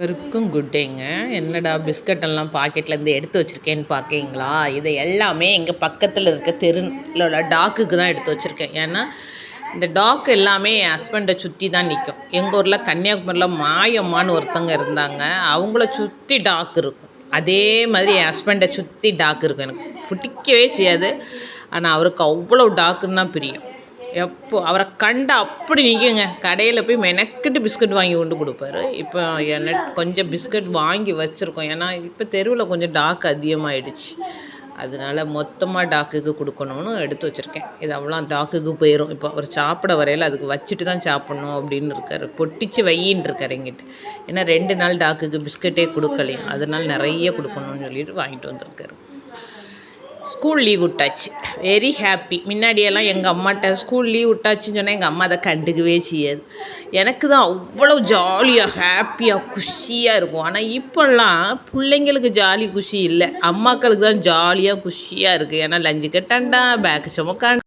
இவருக்கும் குட் டேங்க என்னடா பிஸ்கட்டெல்லாம் பாக்கெட்லேருந்து எடுத்து வச்சுருக்கேன்னு பார்க்கீங்களா இதை எல்லாமே எங்கள் பக்கத்தில் இருக்க தெருவில் உள்ள டாக்குக்கு தான் எடுத்து வச்சுருக்கேன். ஏன்னா இந்த டாக் எல்லாமே என் ஹஸ்பண்டை சுற்றி தான் நிற்கும் எங்கள் ஊரில் கன்னியாகுமரியில் மாயம்மான்னு ஒருத்தங்க இருந்தாங்க. அவங்கள சுற்றி டாக் இருக்கும். அதே மாதிரி என் ஹஸ்பண்டை சுற்றி டாக் இருக்கும். எனக்கு பிடிக்கவே செய்யாது. ஆனால் அவருக்கு அவ்வளோ டாக்குன்னா பிரியம். எப்போ? அவரை கண்ட அப்படி நிற்குங்க கடையில் போய் மெனக்கிட்டு பிஸ்கட் வாங்கி கொண்டு கொடுப்பாரு. இப்போ என்ன கொஞ்சம் பிஸ்கட் வாங்கி வச்சுருக்கோம். ஏன்னா இப்போ தெருவில் கொஞ்சம் டாக் அதிகமாகிடுச்சு அதனால மொத்தமாக டாக்குக்கு கொடுக்கணும்னு எடுத்து வச்சுருக்கேன். இது அவ்வளோ டாக்குக்கு போயிடும் இப்போ அவர் சாப்பிட வரையில் அதுக்கு வச்சுட்டு தான் சாப்பிட்ணும் அப்படின்னு இருக்கார். பொட்டிச்சு வையின்னு இருக்கார் எங்கிட்ட ஏன்னா ரெண்டு நாள் டாக்குக்கு பிஸ்கட்டே கொடுக்கலையும் அதனால் நிறைய கொடுக்கணும்னு சொல்லிட்டு வாங்கிட்டு வந்திருக்காரு. ஸ்கூல் லீவ் விட்டாச்சு. வெரி ஹாப்பி முன்னாடியெல்லாம் எங்கள் அம்மாட்ட ஸ்கூல் லீவ் விட்டாச்சுன்னு சொன்னால் எங்கள் அம்மா அதை கண்டுக்கவே செய்யாது. எனக்கு தான் அவ்வளோ ஜாலியாக ஹாப்பியாக குஷியாக இருக்கும். ஆனால் இப்போல்லாம் பிள்ளைங்களுக்கு ஜாலி குஷி இல்லை. அம்மாக்களுக்கு தான் ஜாலியாக குஷியாக இருக்குது ஏன்னா லஞ்சு கட்டாண்டா பேக்கு சுமக்காண்டா.